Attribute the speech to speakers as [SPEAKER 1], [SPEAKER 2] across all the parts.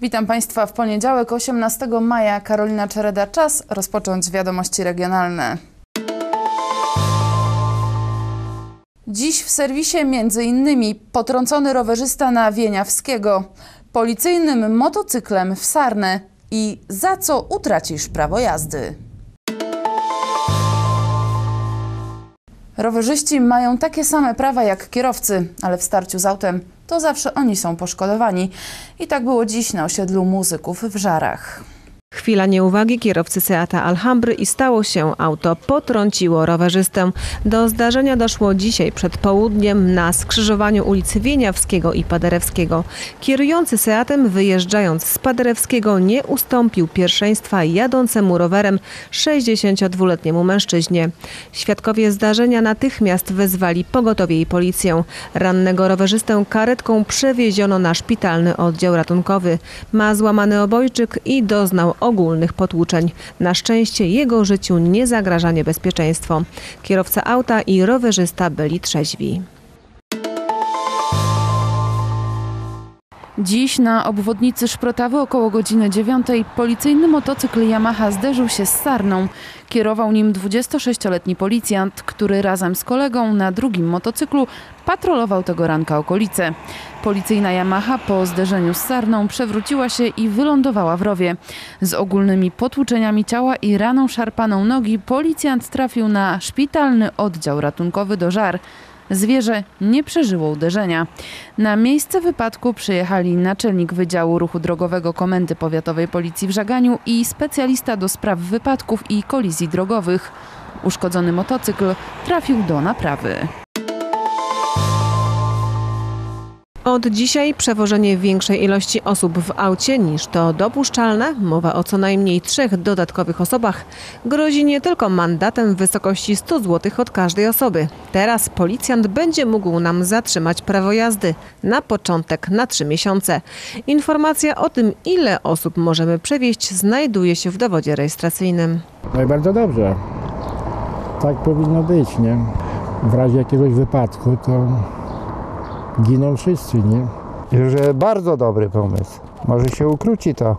[SPEAKER 1] Witam Państwa w poniedziałek 18 maja. Karolina Czereda. Czas rozpocząć wiadomości regionalne. Dziś w serwisie innymi potrącony rowerzysta na Wieniawskiego, policyjnym motocyklem w Sarnę i za co utracisz prawo jazdy. Rowerzyści mają takie same prawa jak kierowcy, ale w starciu z autem to zawsze oni są poszkodowani. I tak było dziś na osiedlu muzyków w Żarach.
[SPEAKER 2] Chwila nieuwagi kierowcy Seata Alhambry i stało się auto potrąciło rowerzystę. Do zdarzenia doszło dzisiaj przed południem na skrzyżowaniu ulicy Wieniawskiego i Paderewskiego. Kierujący Seatem wyjeżdżając z Paderewskiego nie ustąpił pierwszeństwa jadącemu rowerem 62-letniemu mężczyźnie. Świadkowie zdarzenia natychmiast wezwali pogotowie i policję. Rannego rowerzystę karetką przewieziono na szpitalny oddział ratunkowy. Ma złamany obojczyk i doznał ogólnych potłuczeń. Na szczęście jego życiu nie zagraża niebezpieczeństwo. Kierowca auta i rowerzysta byli trzeźwi.
[SPEAKER 1] Dziś na obwodnicy Szprotawy około godziny 9 policyjny motocykl Yamaha zderzył się z sarną. Kierował nim 26-letni policjant, który razem z kolegą na drugim motocyklu patrolował tego ranka okolice. Policyjna Yamaha po zderzeniu z sarną przewróciła się i wylądowała w rowie. Z ogólnymi potłuczeniami ciała i raną szarpaną nogi policjant trafił na szpitalny oddział ratunkowy do żar. Zwierzę nie przeżyło uderzenia. Na miejsce wypadku przyjechali naczelnik Wydziału Ruchu Drogowego Komendy Powiatowej Policji w Żaganiu i specjalista do spraw wypadków i kolizji drogowych. Uszkodzony motocykl trafił do naprawy.
[SPEAKER 2] Od dzisiaj przewożenie większej ilości osób w aucie niż to dopuszczalne, mowa o co najmniej trzech dodatkowych osobach, grozi nie tylko mandatem w wysokości 100 zł od każdej osoby. Teraz policjant będzie mógł nam zatrzymać prawo jazdy na początek na 3 miesiące. Informacja o tym, ile osób możemy przewieźć, znajduje się w dowodzie rejestracyjnym.
[SPEAKER 3] No i bardzo dobrze. Tak powinno być, nie? W razie jakiegoś wypadku to giną wszyscy, nie?
[SPEAKER 4] że bardzo dobry pomysł. Może się ukróci to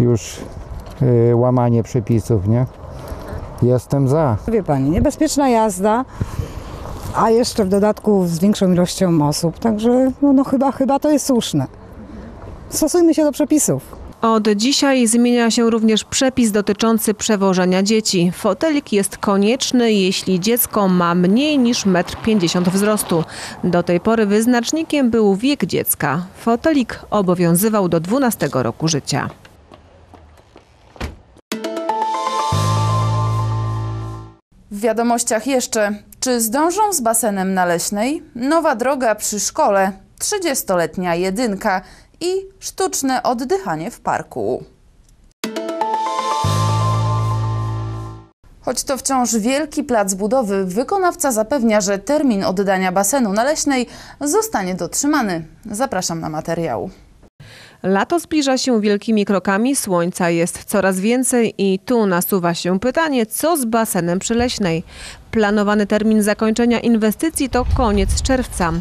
[SPEAKER 4] już y, łamanie przepisów, nie? Jestem za.
[SPEAKER 5] Wie pani, niebezpieczna jazda, a jeszcze w dodatku z większą ilością osób, także no, no chyba, chyba to jest słuszne. Stosujmy się do przepisów.
[SPEAKER 2] Od dzisiaj zmienia się również przepis dotyczący przewożenia dzieci. Fotelik jest konieczny, jeśli dziecko ma mniej niż 1,50 m wzrostu. Do tej pory wyznacznikiem był wiek dziecka. Fotelik obowiązywał do 12 roku życia.
[SPEAKER 1] W wiadomościach jeszcze, czy zdążą z basenem na Leśnej? Nowa droga przy szkole, 30-letnia jedynka i sztuczne oddychanie w parku. Choć to wciąż wielki plac budowy, wykonawca zapewnia, że termin oddania basenu na Leśnej zostanie dotrzymany. Zapraszam na materiał.
[SPEAKER 2] Lato zbliża się wielkimi krokami, słońca jest coraz więcej i tu nasuwa się pytanie, co z basenem przyleśnej. Planowany termin zakończenia inwestycji to koniec czerwca.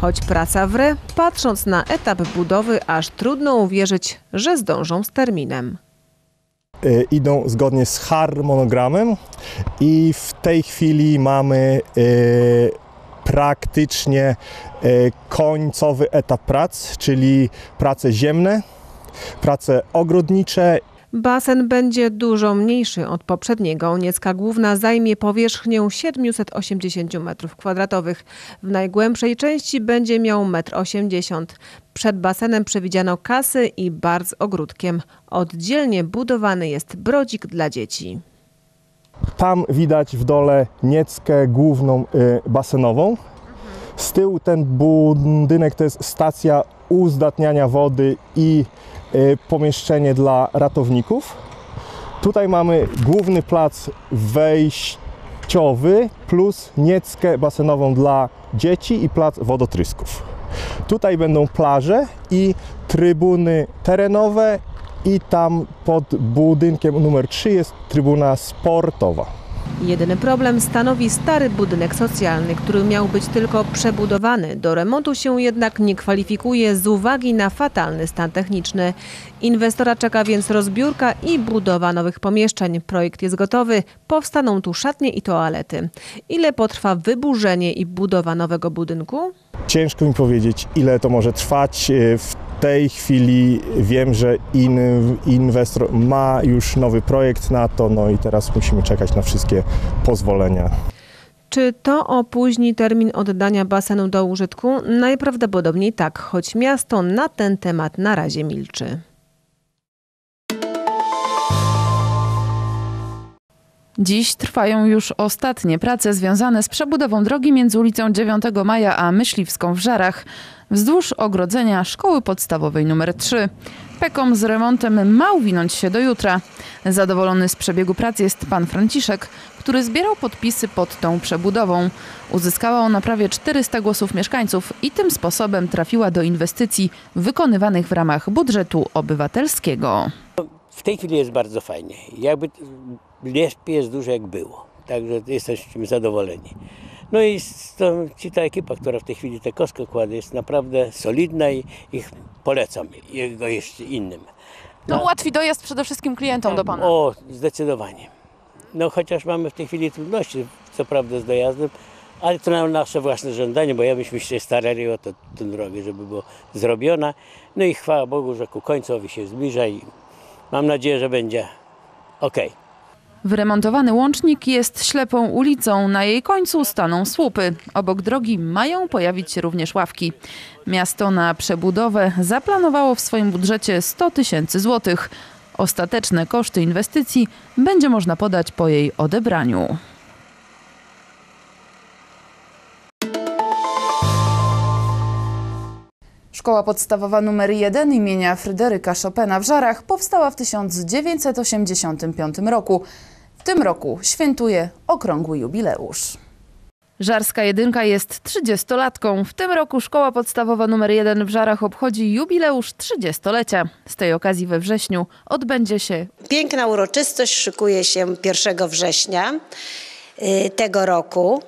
[SPEAKER 2] Choć praca wre, patrząc na etap budowy, aż trudno uwierzyć, że zdążą z terminem.
[SPEAKER 6] y, idą zgodnie z harmonogramem i w tej chwili mamy y, praktycznie y, końcowy etap prac, czyli prace ziemne, prace ogrodnicze
[SPEAKER 2] Basen będzie dużo mniejszy od poprzedniego. Niecka główna zajmie powierzchnię 780 m2. W najgłębszej części będzie miał 1,80 m. Przed basenem przewidziano kasy i bar z ogródkiem. Oddzielnie budowany jest brodzik dla dzieci.
[SPEAKER 6] Tam widać w dole nieckę główną y, basenową. Z tyłu ten budynek to jest stacja uzdatniania wody i y, pomieszczenie dla ratowników. Tutaj mamy główny plac wejściowy plus nieckę basenową dla dzieci i plac wodotrysków. Tutaj będą plaże i trybuny terenowe i tam pod budynkiem numer 3 jest trybuna sportowa.
[SPEAKER 2] Jedyny problem stanowi stary budynek socjalny, który miał być tylko przebudowany. Do remontu się jednak nie kwalifikuje z uwagi na fatalny stan techniczny. Inwestora czeka więc rozbiórka i budowa nowych pomieszczeń. Projekt jest gotowy. Powstaną tu szatnie i toalety. Ile potrwa wyburzenie i budowa nowego budynku?
[SPEAKER 6] Ciężko mi powiedzieć, ile to może trwać. E, W tej chwili wiem, że in, inwestor ma już nowy projekt na to, no i teraz musimy czekać na wszystkie pozwolenia.
[SPEAKER 2] Czy to opóźni termin oddania basenu do użytku? Najprawdopodobniej tak, choć miasto na ten temat na razie milczy.
[SPEAKER 1] Dziś trwają już ostatnie prace związane z przebudową drogi między ulicą 9 Maja a Myśliwską w Żarach, wzdłuż ogrodzenia szkoły podstawowej nr 3. Pekom z remontem ma uwinąć się do jutra. Zadowolony z przebiegu prac jest pan Franciszek, który zbierał podpisy pod tą przebudową. Uzyskała ona prawie 400 głosów mieszkańców i tym sposobem trafiła do inwestycji wykonywanych w ramach budżetu obywatelskiego.
[SPEAKER 7] W tej chwili jest bardzo fajnie. Jakby lepiej jest dużo jak było. Także jesteśmy zadowoleni. No i to, ci ta ekipa, która w tej chwili te kostkę kładzie, jest naprawdę solidna i ich polecam jego jeszcze innym.
[SPEAKER 1] No ułatwi dojazd przede wszystkim klientom do pana.
[SPEAKER 7] O, zdecydowanie. No chociaż mamy w tej chwili trudności, co prawda z dojazdem, ale to na nasze własne żądanie, bo ja byśmy się starali o to, tę drogę, żeby była zrobiona. No i chwała Bogu, że ku końcowi się zbliża i mam nadzieję, że będzie ok.
[SPEAKER 1] Wyremontowany łącznik jest ślepą ulicą. Na jej końcu staną słupy. Obok drogi mają pojawić się również ławki. Miasto na przebudowę zaplanowało w swoim budżecie 100 tysięcy złotych. Ostateczne koszty inwestycji będzie można podać po jej odebraniu. Szkoła podstawowa nr 1 imienia Fryderyka Chopina w Żarach powstała w 1985 roku. W tym roku świętuje okrągły jubileusz. Żarska Jedynka jest 30-latką. W tym roku szkoła podstawowa nr 1 w Żarach obchodzi jubileusz 30-lecia. Z tej okazji we wrześniu odbędzie się
[SPEAKER 8] Piękna uroczystość szykuje się 1 września y, tego roku,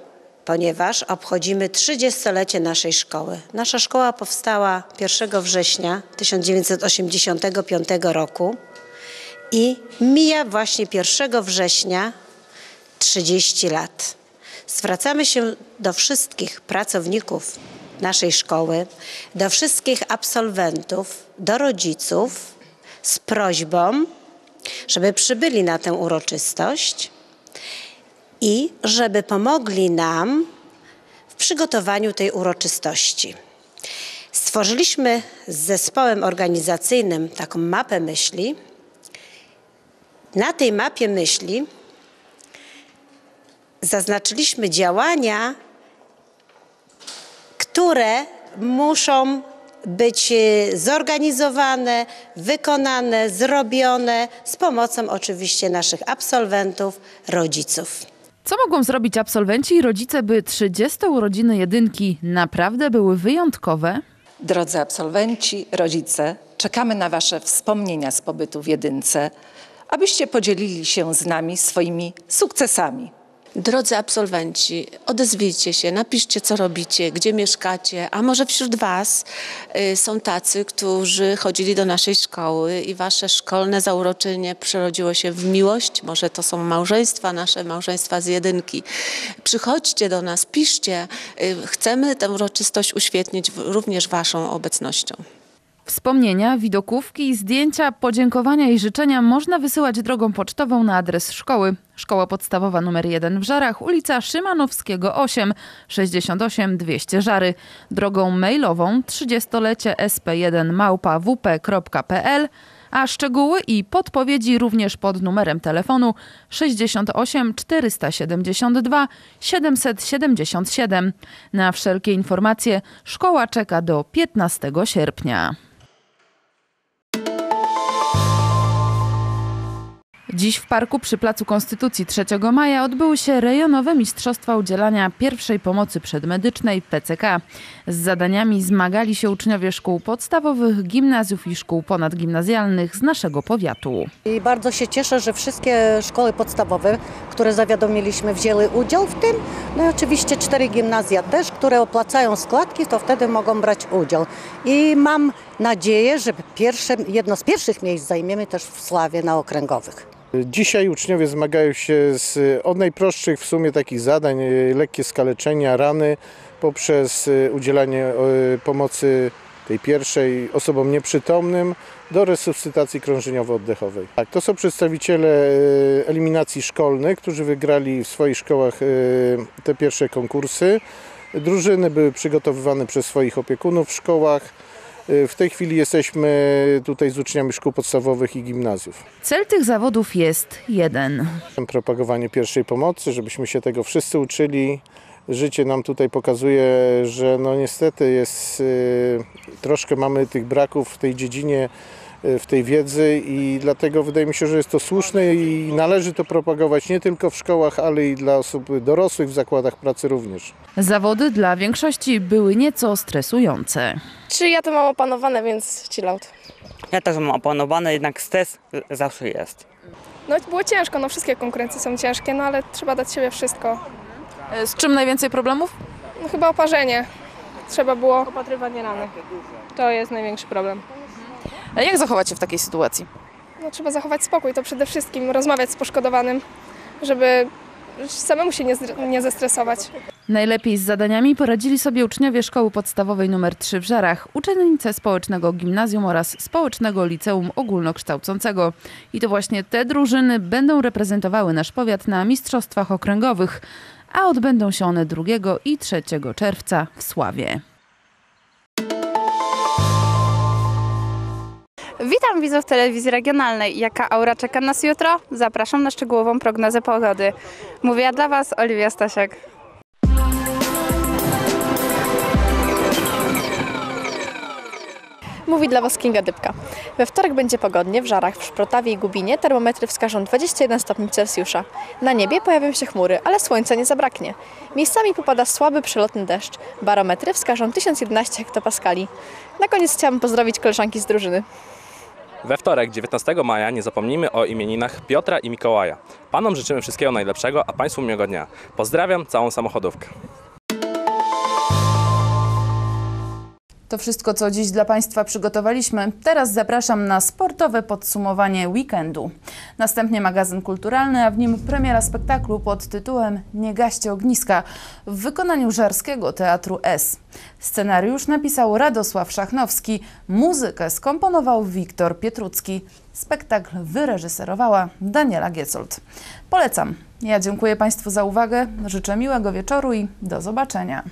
[SPEAKER 8] ponieważ obchodzimy 30-lecie naszej szkoły. Nasza szkoła powstała 1 września 1985 roku i mija właśnie 1 września 30 lat. Zwracamy się do wszystkich pracowników naszej szkoły, do wszystkich absolwentów, do rodziców z prośbą, żeby przybyli na tę uroczystość i żeby pomogli nam w przygotowaniu tej uroczystości. Stworzyliśmy z zespołem organizacyjnym taką mapę myśli. Na tej mapie myśli zaznaczyliśmy działania, które muszą być e, zorganizowane, wykonane, zrobione z pomocą oczywiście naszych absolwentów, rodziców.
[SPEAKER 1] Co mogą zrobić absolwenci i rodzice, by 30 urodziny jedynki naprawdę były wyjątkowe?
[SPEAKER 9] Drodzy absolwenci, rodzice, czekamy na Wasze wspomnienia z pobytu w jedynce, abyście podzielili się z nami swoimi sukcesami.
[SPEAKER 10] Drodzy absolwenci, odezwijcie się, napiszcie, co robicie, gdzie mieszkacie, a może wśród Was y, są tacy, którzy chodzili do naszej szkoły i Wasze szkolne zauroczenie przerodziło się w miłość, może to są małżeństwa, nasze małżeństwa z jedynki. Przychodźcie do nas, piszcie, y, chcemy tę uroczystość uświetnić również Waszą obecnością.
[SPEAKER 1] Wspomnienia, widokówki, zdjęcia, podziękowania i życzenia można wysyłać drogą pocztową na adres szkoły. Szkoła podstawowa nr 1 w Żarach, ulica Szymanowskiego 8, 68 200 Żary. Drogą mailową 30-lecie sp1 małpa wp.pl, a szczegóły i podpowiedzi również pod numerem telefonu 68 472 777. Na wszelkie informacje szkoła czeka do 15 sierpnia. Dziś w parku przy Placu Konstytucji 3 maja odbyły się rejonowe mistrzostwa udzielania pierwszej pomocy przedmedycznej PCK. Z zadaniami zmagali się uczniowie szkół podstawowych, gimnazjów i szkół ponadgimnazjalnych z naszego powiatu.
[SPEAKER 11] I bardzo się cieszę, że wszystkie szkoły podstawowe, które zawiadomiliśmy, wzięły udział w tym. No i oczywiście cztery gimnazja też, które opłacają składki, to wtedy mogą brać udział. I mam nadzieję, że pierwsze, jedno z pierwszych miejsc zajmiemy też w Sławie na okręgowych.
[SPEAKER 12] Dzisiaj uczniowie zmagają się z, od najprostszych w sumie takich zadań, e, lekkie skaleczenia, rany, poprzez e, udzielanie e, pomocy tej pierwszej osobom nieprzytomnym do resuscytacji krążeniowo-oddechowej. Tak, to są przedstawiciele eliminacji szkolnych, którzy wygrali w swoich szkołach te pierwsze konkursy. Drużyny były przygotowywane przez swoich opiekunów w szkołach. E, W tej chwili jesteśmy tutaj z uczniami szkół podstawowych i gimnazjów.
[SPEAKER 1] Cel tych zawodów jest jeden.
[SPEAKER 12] Propagowanie pierwszej pomocy, żebyśmy się tego wszyscy uczyli. Życie nam tutaj pokazuje, że no niestety jest y, troszkę mamy tych braków w tej dziedzinie, y, w tej wiedzy i dlatego wydaje mi się, że jest to słuszne i należy to propagować nie tylko w szkołach, ale i dla osób dorosłych w zakładach pracy również.
[SPEAKER 1] Zawody dla większości były nieco stresujące.
[SPEAKER 13] Czy ja to mam opanowane, więc chill out.
[SPEAKER 14] Ja też mam opanowane, jednak stres zawsze jest.
[SPEAKER 13] No było ciężko, no wszystkie konkurencje są ciężkie, no ale trzeba dać siebie wszystko.
[SPEAKER 1] Z czym najwięcej problemów?
[SPEAKER 13] No chyba oparzenie. Trzeba było... Opatrywanie rany. To jest największy problem.
[SPEAKER 1] A jak zachować się w takiej sytuacji?
[SPEAKER 13] No trzeba zachować spokój, to przede wszystkim rozmawiać z poszkodowanym, żeby samemu się nie, nie zestresować.
[SPEAKER 1] Najlepiej z zadaniami poradzili sobie uczniowie szkoły podstawowej nr 3 w Żarach, uczennice społecznego gimnazjum oraz społecznego liceum ogólnokształcącego. I to właśnie te drużyny będą reprezentowały nasz powiat na mistrzostwach okręgowych, a odbędą się one 2 i 3 czerwca w Sławie.
[SPEAKER 15] Witam widzów telewizji regionalnej. Jaka aura czeka nas jutro? Zapraszam na szczegółową prognozę pogody. Mówiła dla Was Oliwia Stasiak.
[SPEAKER 16] Mówi dla Was Kinga Dybka. We wtorek będzie pogodnie w Żarach, w Szprotawie i Gubinie termometry wskażą 21 stopni Celsjusza. Na niebie pojawią się chmury, ale słońca nie zabraknie. Miejscami popada słaby przelotny deszcz. Barometry wskażą 1011 hektopaskali. Na koniec chciałam pozdrowić koleżanki z drużyny.
[SPEAKER 17] We wtorek, 19 maja, nie zapomnijmy o imieninach Piotra i Mikołaja. Panom życzymy wszystkiego najlepszego, a Państwu miłego dnia. Pozdrawiam całą samochodówkę.
[SPEAKER 1] To wszystko, co dziś dla Państwa przygotowaliśmy. Teraz zapraszam na sportowe podsumowanie weekendu. Następnie magazyn kulturalny, a w nim premiera spektaklu pod tytułem Nie gaście ogniska w wykonaniu Żarskiego Teatru S. Scenariusz napisał Radosław Szachnowski, muzykę skomponował Wiktor Pietrucki. Spektakl wyreżyserowała Daniela Giecolt. Polecam. Ja dziękuję Państwu za uwagę, życzę miłego wieczoru i do zobaczenia.